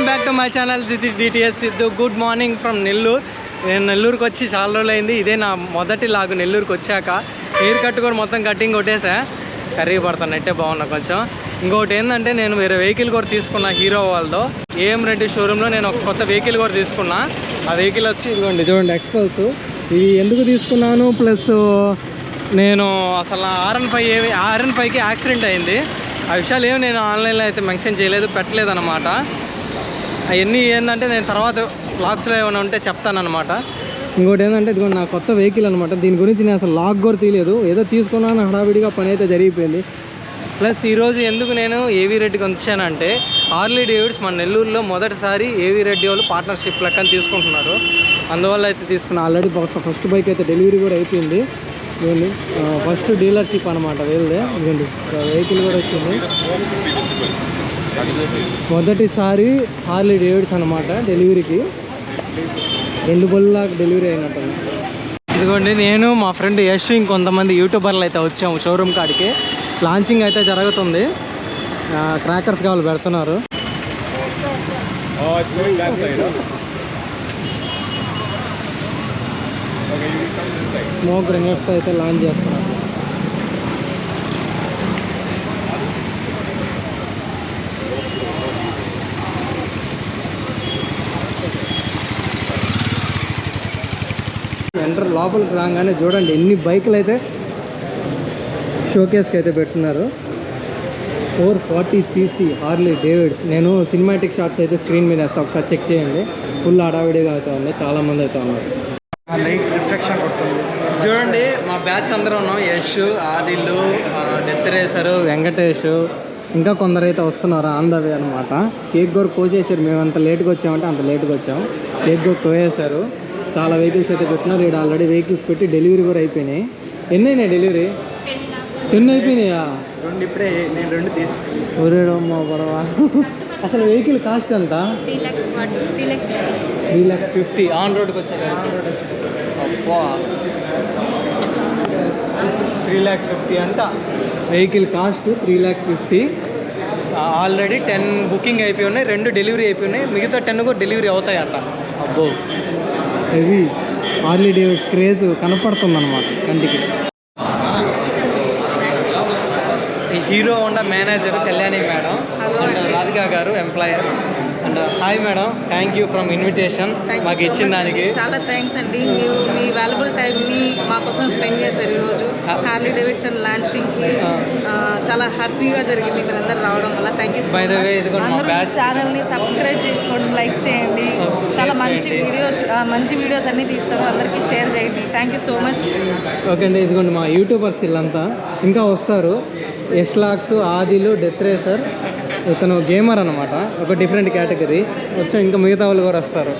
Welcome back to my channel. This is DTS Siddhu good morning from Nellore నేను నెల్లూరుకి వచ్చి చాలా రోజులు అయింది. ఇదే నా మొదటి లాగు నెల్లూరుకి వచ్చాక. హెయిర్ కట్ కూడా మొత్తం కటింగ్ కొట్టేసా. కర్రీ పడతాను. బాగున్నా కొంచెం. ఇంకొకటి ఏంటంటే నేను వేరే వెహికల్ కూడా తీసుకున్నా హీరో వాళ్ళతో. ఏఎం రెడ్డి షోరూంలో నేను ఒక కొత్త వెహికల్ కూడా తీసుకున్నా. ఆ వెహికల్ వచ్చి ఇదిగోండి చూడండి ఎక్స్పల్స్ ఇది ఎందుకు తీసుకున్నాను? ప్లస్ నేను అసలు ఆర్ఎన్ ఫైవ్ ఏమి ఆర్ఎన్ ఫైవ్కి యాక్సిడెంట్ అయింది. ఆ విషయాలు ఏమి నేను ఆన్లైన్లో అయితే మెన్షన్ చేయలేదు పెట్టలేదు అనమాట అవన్నీ ఏంటంటే నేను తర్వాత లాక్స్లో ఏమైనా ఉంటే చెప్తానమాట ఇంకోటి ఏంటంటే ఇదిగో నా కొత్త వెహికల్ అనమాట దీని గురించి నేను అసలు లాక్ కూడా తీయలేదు. ఏదో తీసుకున్నాను హడావిడిగా పని అయితే జరిగిపోయింది ప్లస్ ఈరోజు ఎందుకు నేను ఏవీ రెడ్డికి వచ్చానంటే హార్లీ డేవిడ్స్ మన నెల్లూరులో మొదటిసారి ఏవీ రెడ్డి వాళ్ళు పార్ట్నర్షిప్ లెక్కన తీసుకుంటున్నారు. అందువల్ల అయితే తీసుకున్నా. ఆల్రెడీ ఫస్ట్ బైక్ అయితే డెలివరీ కూడా అయిపోయింది. ఇదిగోండి. ఫస్ట్ డీలర్షిప్ అనమాట వీళ్ళదే. ఇదిగోండి. వెహికల్ కూడా వచ్చింది. మొదటిసారి హార్లీ డేవిడ్స్ అనమాట డెలివరీకి. రెండు బళ్ళకి డెలివరీ అయినట్టు ఇదిగోండి నేను మా ఫ్రెండ్ యశ్ ఇంకొంతమంది యూట్యూబర్లు అయితే వచ్చాము షోరూమ్ కాడికి. లాంచింగ్ అయితే జరుగుతుంది. క్రాకర్స్ కావాలి పెడుతున్నారు. స్మోక్ it's అయితే లాంచ్ చేస్తాం లోపలికి రాగానే చూడండి ఎన్ని బైకులు అయితే షోకేస్కి అయితే పెట్టున్నారు. Four forty CC Harley Davids. నేను సినిమాటిక్ షాట్స్ అయితే స్క్రీన్ మీద వేస్తాను ఒకసారి చెక్ చేయండి. ఫుల్ హడావిడిగా అయితే ఉంది చాలామంది అయితే ఉన్నారు. లైట్ రిఫ్లెక్షన్ కొడుతుంది. చూడండి మా బ్యాచ్ అందరూ ఉన్నాం. యష్ ఆదిల్లు డెత్తరేసరు వెంకటేష్ ఇంకా కొందరు అయితే వస్తున్నారు ఆన్ ద వే అనమాట కేక్ గోరు కోసేసారు. మేము అంత లేట్గా వచ్చామంటే అంత లేట్గా వచ్చాం. కేక్ గోరు కోసేశారు చాలా వెహికల్స్ అయితే పెట్టినారు. ఇక్కడ ఆల్రెడీ వెహికల్స్ పెట్టి డెలివరీ కూడా అయిపోయినాయి. ఎన్ని అయినాయి డెలివరీ టెన్ అయిపోయినాయా? రెండు ఇప్పుడే నేను రెండు తీసుకున్నాను ఒరేడమ్మా గొడవ అసలు వెహికల్ కాస్ట్ ఎంత? త్రీ ల్యాక్స్ ఫిఫ్టీ ఆన్ రోడ్కి వచ్చారు. అబ్బా. త్రీ ల్యాక్స్ ఫిఫ్టీ అంట. Vehicle cost three lakhs fifty already ten booking అయిపోయి ఉన్నాయి. రెండు డెలివరీ అయిపోయి ఉన్నాయి. మిగతా టెన్ కూడా డెలివరీ అవుతాయి అంట అబ్బో. హెవీ హార్లీ డేవిడ్స్ క్రేజ్ కనపడుతుంది అనమాట కంటికి. ఈ Hero Honda manager Kalyani madam and Radhika గారు employer and hi madam thank you from invitation మాకు ఇచ్చిన దానికి. చాలా థ్యాంక్స్ అండి. మీరు మీ వాల్యుబుల్ టైంని మా కోసం స్పెండ్ చేశారు ఈరోజు హార్లీ డేవిడ్సన్ లాంచింగ్కి. చాలా హ్యాపీగా జరిగింది. మీరందరూ రావడం వల్ల థ్యాంక్ యూ సో మచ్ అందరూ. ఛానల్ని సబ్స్క్రైబ్ చేసుకోండి లైక్ చేయండి. Oh, చాలా మంచి. వీడియోస్ మంచి వీడియోస్ అన్ని తీస్తారు. అందరికీ షేర్ చేయండి. Thank you so much okay అండి ఇదిగోండి మా యూట్యూబర్స్ వీళ్ళంతా. ఇంకా వస్తారు. యష్ లాక్స్ ఆదిలు డెత్ రేసర్ ఇతను గేమర్ అనమాట ఒక డిఫరెంట్ కేటగిరీ వచ్చి ఇంకా మిగతా వాళ్ళు కూడా వస్తారు.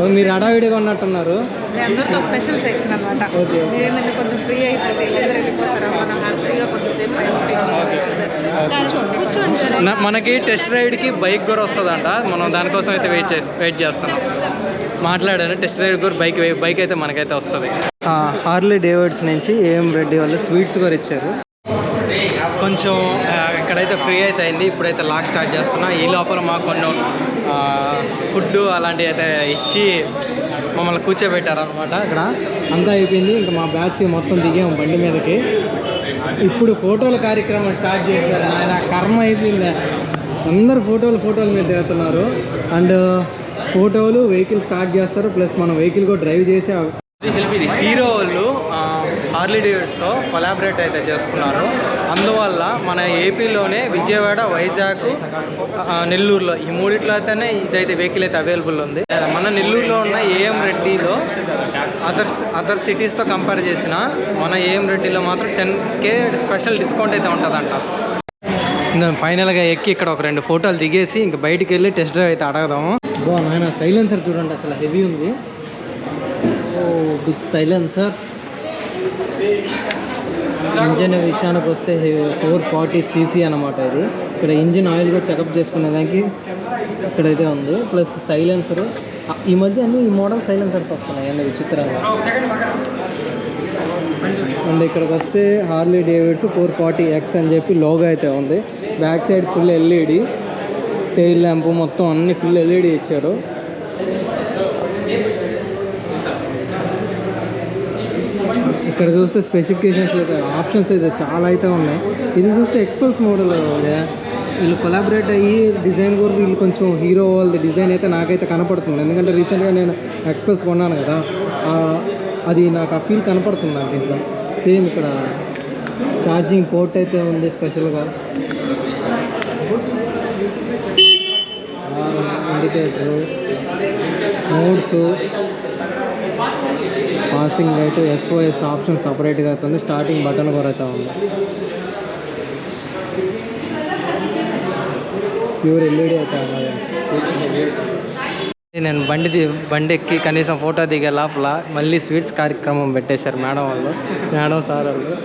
మీరు హడావిడిగా ఉన్నట్టున్నారు. మీ అందరితో స్పెషల్ సెక్షన్ అనమాట. మీరేంటంటే కొంచెం ఫ్రీ అయిపోతే అందరూ వెళ్ళిపోతారు? మనం హ్యాపీగా కొంచెంసేపు టైం స్పెండ్ కూర్చోండి కూర్చోండి సార్ నా- మనకి టెస్ట్ రైడ్కి బైక్ కూడా వస్తుందంట. మనం దానికోసం అయితే వెయిట్ చేసి వెయిట్ చేస్తున్నాం. మాట్లాడాను టెస్ట్ రైడ్ కూడా బైక్ బైక్ అయితే మనకైతే వస్తుంది. హార్లీ డేవిడ్స్ నుంచి ఏం రెడ్డి వాళ్ళు స్వీట్స్ కూడా ఇచ్చారు. కొంచెం ఇక్కడైతే ఫ్రీ అయితే అయింది. ఇప్పుడైతే లాక్ స్టార్ట్ చేస్తున్నా. ఈ లోపల మాకు కొన్ని ఫుడ్ అలాంటివి అయితే ఇచ్చి మమ్మల్ని కూర్చోబెట్టారు అనమాట ఇక్కడ. అంతా అయిపోయింది. ఇంకా మా బ్యాచ్ మొత్తం దిగాము బండి మీదకి. ఇప్పుడు ఫోటోల కార్యక్రమం స్టార్ట్ చేశారు. ఆయన కర్మ అయిపోయింది. అందరు ఫోటోలు ఫోటోల మీద దిగుతున్నారు అండ్ ఫోటోలు వెహికల్ స్టార్ట్ చేస్తారు. ప్లస్ మనం వెహికల్ కూడా డ్రైవ్ చేసి హీరో వాళ్ళు హార్లీ డేవిడ్స్తో కొలాబరేట్ అయితే చేసుకున్నారు. అందువల్ల మన ఏపీలోనే విజయవాడ వైజాగ్ నెల్లూరులో ఈ మూడిట్లో అయితేనే ఇదైతే వెహికల్ అయితే అవైలబుల్ ఉంది. మన నెల్లూరులో ఉన్న ఏఎం రెడ్డిలో అదర్ అదర్ సిటీస్తో కంపేర్ చేసిన మన ఏఎం రెడ్డిలో మాత్రం టెన్ కే స్పెషల్ డిస్కౌంట్ అయితే ఉంటుందంట. ఫైనల్గా ఎక్కి ఇక్కడ ఒక రెండు ఫోటోలు దిగేసి ఇంక బయటికి వెళ్ళి టెస్ట్ డ్రైవ్ అయితే అడగదాము. బా నాయన సైలెన్సర్ చూడండి అసలు హెవీ ఉంది. ఓ బిగ్ సైలెన్సర్ ఇంజిన్ విషయానికి వస్తే ఫోర్ ఫార్టీ సీసీ అనమాట ఇది. ఇక్కడ ఇంజిన్ ఆయిల్ కూడా చెకప్ చేసుకునే దానికి ఇక్కడైతే ఉంది. Plus silencer. ఈ మధ్య అన్ని ఈ మోడల్ సైలెన్సర్స్ వస్తున్నాయి అన్ని విచిత్రంగా. అండ్ ఇక్కడికి వస్తే Harley Davidson four forty X అని చెప్పి లోగో అయితే ఉంది. Back side full LED tail lamp మొత్తం అన్ని ఫుల్ ఎల్ఈడి ఇచ్చారు. ఇక్కడ చూస్తే స్పెసిఫికేషన్స్ అయితే ఆప్షన్స్ అయితే చాలా అయితే ఉన్నాయి. ఇది చూస్తే ఎక్స్పల్స్ మోడల్ వీళ్ళు కొలాబరేట్ అయ్యి డిజైన్ కూడా వీళ్ళు కొంచెం హీరో వాళ్ళది డిజైన్ అయితే నాకైతే కనపడుతుంది. ఎందుకంటే రీసెంట్గా నేను ఎక్స్పల్స్ కొన్నాను కదా అది నాకు ఆ ఫీల్ కనపడుతుంది నాకు ఇంట్లో. సేమ్ ఇక్కడ ఛార్జింగ్ పోర్ట్ అయితే ఉంది స్పెషల్గా indicator modes passing light SOS option సపరేట్గా అవుతుంది. స్టార్టింగ్ బటన్ కూడా ఉంది. ప్యూర్ ఎల్ఈడి అయితే నేను బండి ది- బండి ఎక్కి కనీసం ఫోటో దిగే లోపల మళ్ళీ స్వీట్స్ కార్యక్రమం పెట్టేశారు మేడం వాళ్ళు. మేడం సార్ వాళ్ళు.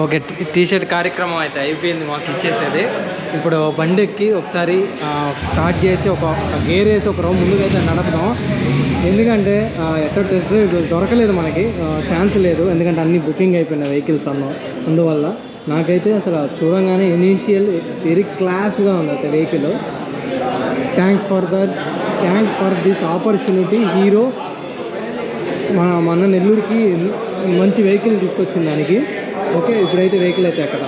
ఓకే టీ షర్ట్ కార్యక్రమం అయితే అయిపోయింది మాకు ఇచ్చేసేది. ఇప్పుడు బండి ఎక్కి ఒకసారి స్టార్ట్ చేసి ఒక గేర్ వేసి ఒక రౌండ్ ముందుగా అయితే నడపదాం ఎందుకంటే ఆ, ఎట్టో టెస్ట్ డ్రైవ్ దొరకలేదు మనకి ఛాన్స్ లేదు. ఎందుకంటే అన్ని బుకింగ్ అయిపోయినాయి వెహికల్స్ అన్న. అందువల్ల నాకైతే అసలు చూడంగానే ఇనీషియల్ వెరీ క్లాస్గా ఉంది అయితే vehicle. Thanks for that thanks for this opportunity Hero మన మన నెల్లూరుకి మంచి వెహికల్ తీసుకొచ్చింది దానికి. ఓకే ఇప్పుడైతే వెహికల్ అయితే ఎక్కడ.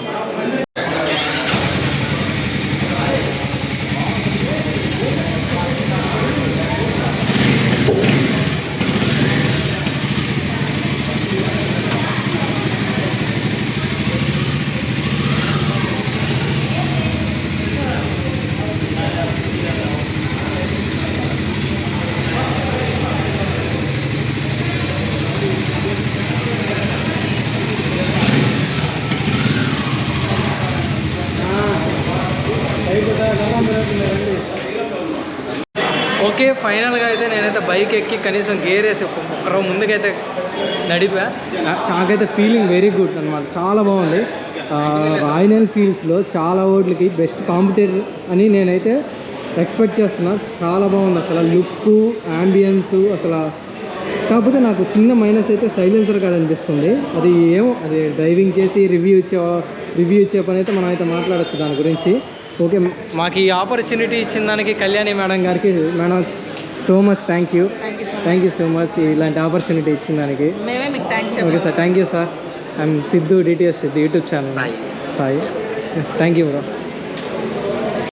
ఓకే ఫైనల్గా అయితే నేనైతే బైక్ ఎక్కి కనీసం గేర్ వేసి ఒక ముందుకైతే నడిపా. నాకైతే ఫీలింగ్ వెరీ గుడ్ అనమాట చాలా బాగుంది. రాయల్ ఫీల్డ్స్లో చాలా ఓట్లకి బెస్ట్ కాంపిటేటర్ అని నేనైతే ఎక్స్పెక్ట్ చేస్తున్నా. చాలా బాగుంది అసలు. లుక్ యాంబియన్స్ అసలు కాకపోతే నాకు చిన్న మైనస్ అయితే సైలెన్సర్ కాడ అనిపిస్తుంది. అది ఏమో అది డ్రైవింగ్ చేసి రివ్యూ ఇచ్చే రివ్యూ ఇచ్చే పని అయితే మనం అయితే మాట్లాడచ్చు దాని గురించి. ఓకే మాకు ఈ ఆపర్చునిటీ ఇచ్చిన దానికి కళ్యాణి మేడం గారికి madam so much thank you thank you so much ఇలాంటి ఆపర్చునిటీ ఇచ్చిన దానికి. Okay sir thank you sir I'm Siddhu DTS Siddhu YouTube channel Sai thank you bro